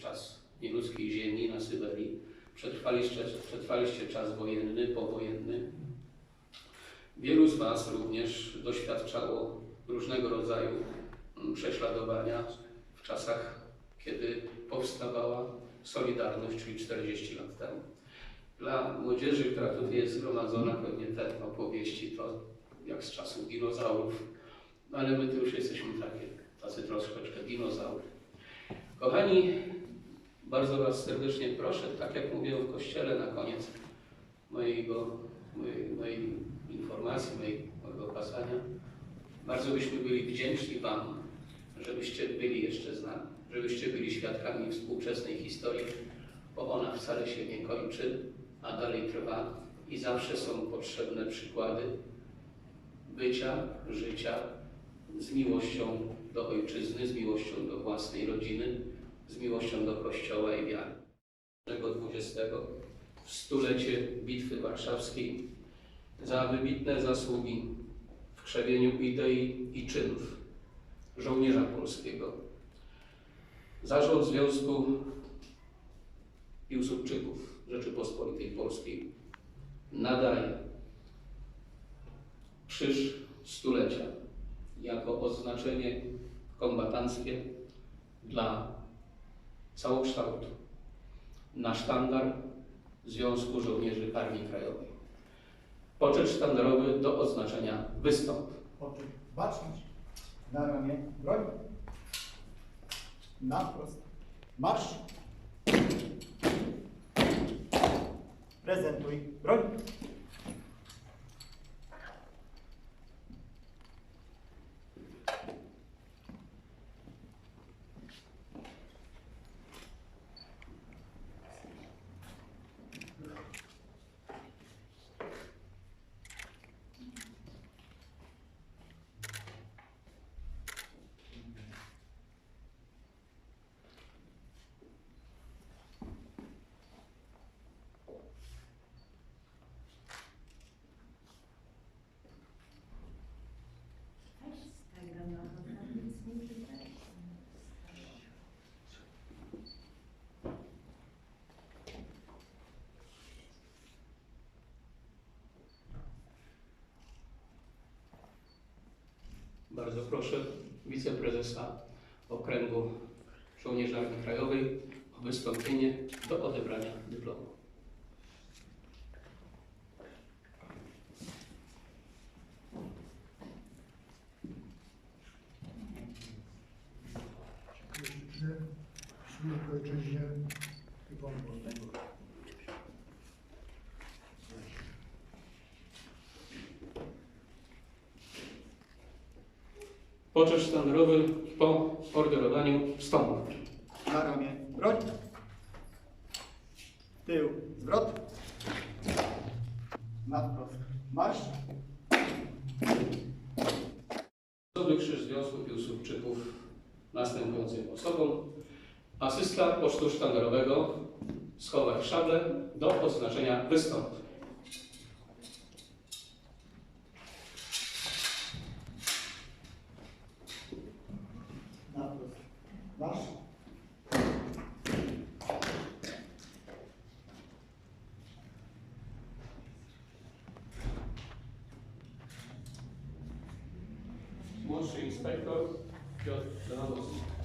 czas nieludzkiej ziemi na Syberii. Przetrwaliście, przetrwaliście czas wojenny, powojenny. Wielu z Was również doświadczało różnego rodzaju prześladowania w czasach, kiedy powstawała Solidarność, czyli 40 lat temu. Dla młodzieży, która tutaj jest zgromadzona, pewnie te opowieści to jak z czasów dinozaurów, no ale my tu już jesteśmy takie, tacy troszeczkę dinozaury. Kochani, bardzo Was serdecznie proszę, tak jak mówiłem w kościele na koniec mojego, mojej, mojej informacji, mojego kazania, bardzo byśmy byli wdzięczni Wam, żebyście byli jeszcze z nami, żebyście byli świadkami współczesnej historii, bo ona wcale się nie kończy, a dalej trwa i zawsze są potrzebne przykłady bycia, życia z miłością do ojczyzny, z miłością do własnej rodziny, z miłością do Kościoła i wiary. 20 w stulecie Bitwy Warszawskiej za wybitne zasługi w krzewieniu idei i czynów żołnierza polskiego. Zarząd Związku Piłsudczyków Rzeczypospolitej Polskiej nadaje krzyż stulecia jako oznaczenie kombatanckie dla całokształtu na sztandar Związku Żołnierzy Armii Krajowej. Poczet sztandarowy do oznaczenia wystąp. Oczy baczność. Na ramię broń. Na wprost. Marsz. Prezentuj broń. Weź z tego, no bo tam nic nie widać. Bardzo proszę wiceprezesa Okręgu Żołnierzy Armii Krajowej o wystąpienie do odebrania dyplomu. Życzę służb ojczyźnie i Poczet sztandarowy po orderowaniu wstąp. Na ramię broń. Tył zwrot. Na wprost. Marsz. Osoby Krzyż Związku Piłsudczyków następującym osobom. Asysta pocztu sztandarowego schować szablę do oznaczenia wystąp. she spoke of, God.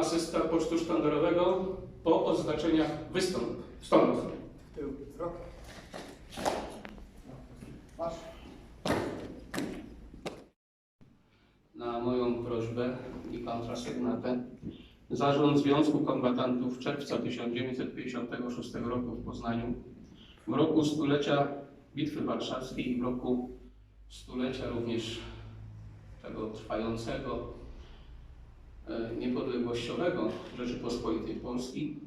Asysta pocztu sztandarowego po oznaczeniach wystąp. Wstąp. Tył zwrot. Masz. Na moją prośbę i kontrasygnatę Zarząd Związku Kombatantów czerwca 1956 roku w Poznaniu w roku stulecia Bitwy Warszawskiej i w roku stulecia również tego trwającego niepodległościowego Rzeczypospolitej Polskiej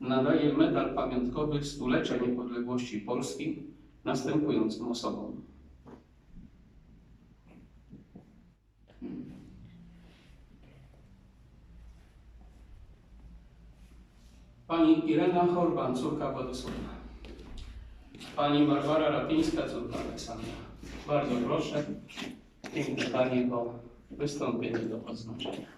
nadaje medal pamiątkowy stulecia niepodległości Polski następującym osobom. Pani Irena Horban, córka Władysława. Pani Barbara Rapińska, córka Aleksandra. Bardzo proszę, piękne Pani o wystąpienie do odznaczenia.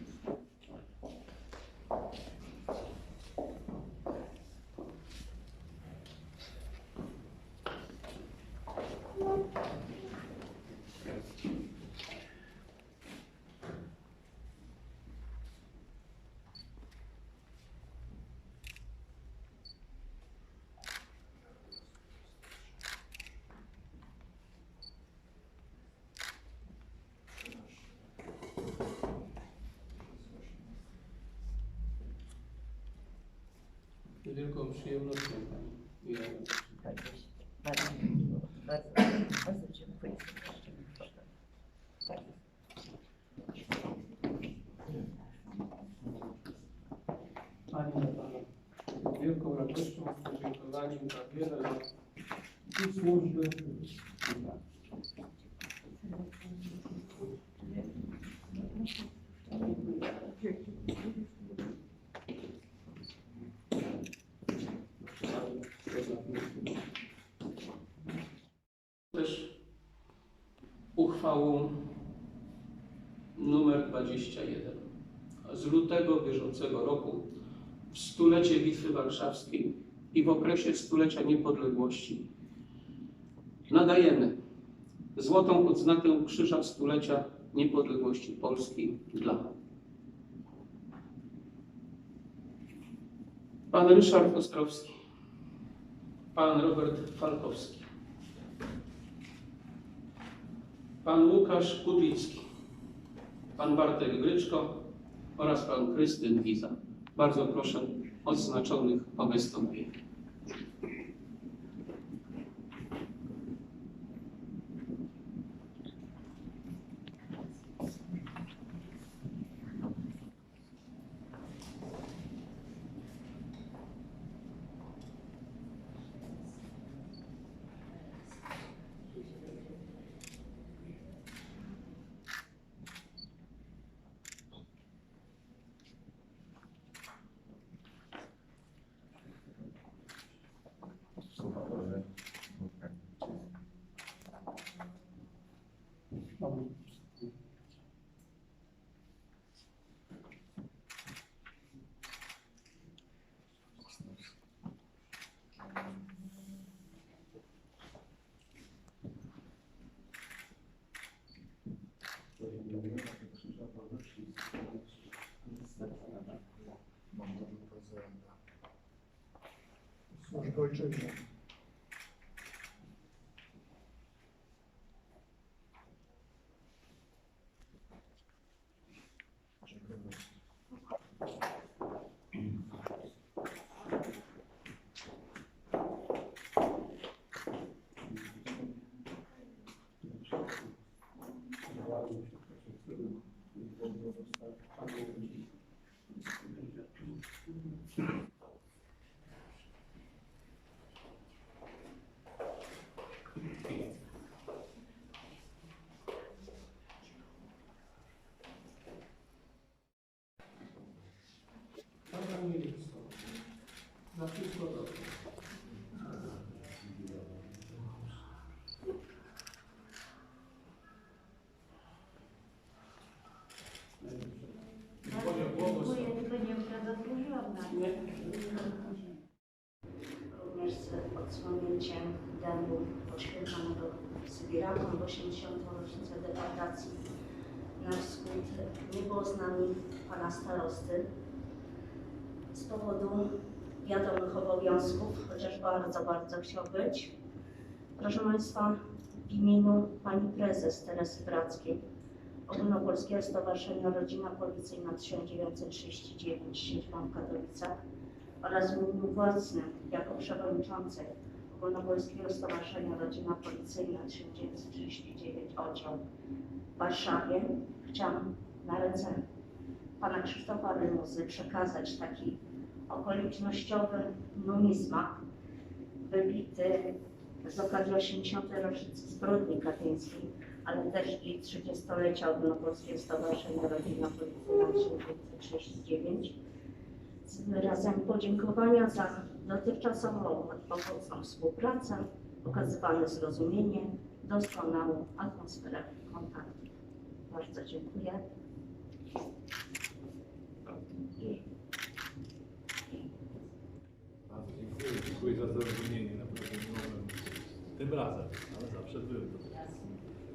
wielką przyjemnością Pani Irena. Bardzo, bardzo, bardzo dziękuję. Bardzo. Pani Natala, z wielką radością, podziękowaniem za wiele lat służby. Bieżącego roku w stulecie Bitwy Warszawskiej i w okresie stulecia niepodległości. Nadajemy złotą odznakę Krzyża Stulecia Niepodległości Polski dla Pan Ryszard Ostrowski, Pan Robert Falkowski, Pan Łukasz Kudlicki, Pan Bartek Gryczko oraz Pan Krystyn Giza. Bardzo proszę odznaczonych o wystąpienie. Służby ojczyźnie. Dziękuję. Pana Mielicko, za wszystko dobrze. Dziękuję, tylko nie zadłużyłam na Nie. również z odsłonięciem dębu poświęconego Sybirakom w 80. rocznicę deportacji na wschód. Nie było z nami pana starosty z powodu wiadomych obowiązków, chociaż bardzo, bardzo chciał być. Proszę Państwa, w imieniu Pani Prezes Teresy Brackiej, Ogólnopolskiego Stowarzyszenia Rodzina Policyjna 1939 siedzibą w Katowicach oraz imieniu własnym jako przewodniczącej Ogólnopolskiego Stowarzyszenia Rodzina Policyjna 1939 oddział w Warszawie chciałam na ręce Pana Krzysztofa Rymuzy przekazać taki okolicznościowy numizmat wybity z okazji 80. rocznicy zbrodni katyńskiej, ale też i 30-lecia Ogólnopolskiego Stowarzyszenia Rodzina Policyjna 1939 z wyrazem podziękowania za dotychczasową owocną współpracę, okazywane zrozumienie, doskonałą atmosferę kontaktu. Bardzo dziękuję. Bardzo dziękuję. Dziękuję za zrozumienie. Naprawdę nie mogłem tym razem, ale zawsze byłem.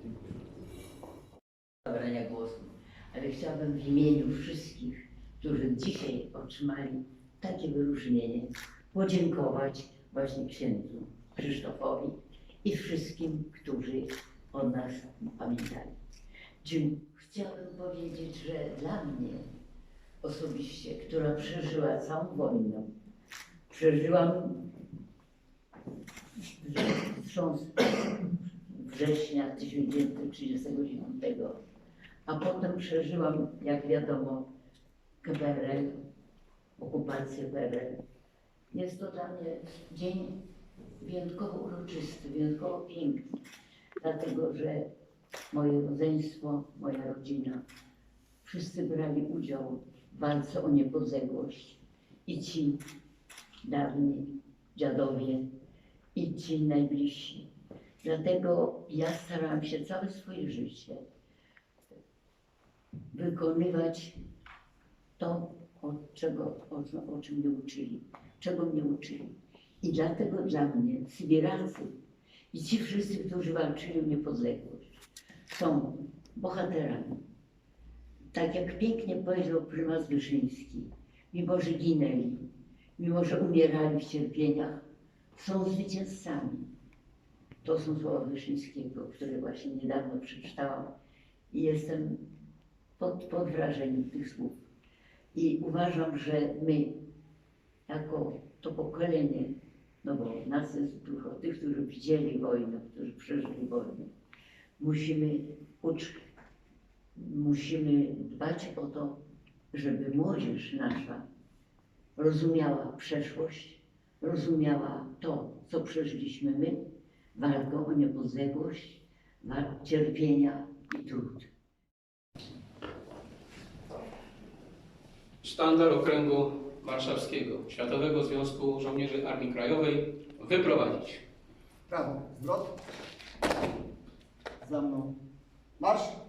Dziękuję. zabrania głosu, ale chciałabym w imieniu wszystkich, którzy dzisiaj otrzymali takie wyróżnienie, podziękować właśnie księdzu Krzysztofowi i wszystkim, którzy o nas pamiętali. Chciałabym powiedzieć, że dla mnie osobiście, która przeżyła całą wojnę, przeżyłam wstrząs września 1939 a potem przeżyłam, jak wiadomo, PRL, okupację PRL. Jest to dla mnie dzień wyjątkowo uroczysty, wyjątkowo piękny, dlatego że moje rodzeństwo, moja rodzina, wszyscy brali udział w walce o niepodległość. I ci dawni dziadowie, i ci najbliżsi. Dlatego ja starałam się całe swoje życie wykonywać to, od czego, o, o czym mnie uczyli, czego mnie uczyli. I dlatego dla mnie Sybiracy i ci wszyscy, którzy walczyli o niepodległość, są bohaterami. Tak jak pięknie powiedział prymas Wyszyński, mimo że ginęli, mimo że umierali w cierpieniach, są zwycięzcami. To są słowa Wyszyńskiego, które właśnie niedawno przeczytałam i jestem pod, pod wrażeniem tych słów. I uważam, że my, jako to pokolenie, no bo nas jest dużo, tych, którzy widzieli wojnę, którzy przeżyli wojnę, musimy uczyć, musimy dbać o to, żeby młodzież nasza rozumiała przeszłość, rozumiała to, co przeżyliśmy my, walkę o niepodległość, cierpienia i trud. Sztandar Okręgu Warszawskiego Światowego Związku Żołnierzy Armii Krajowej wyprowadzić. Prawo. Zwrot. Za mną. Marsz.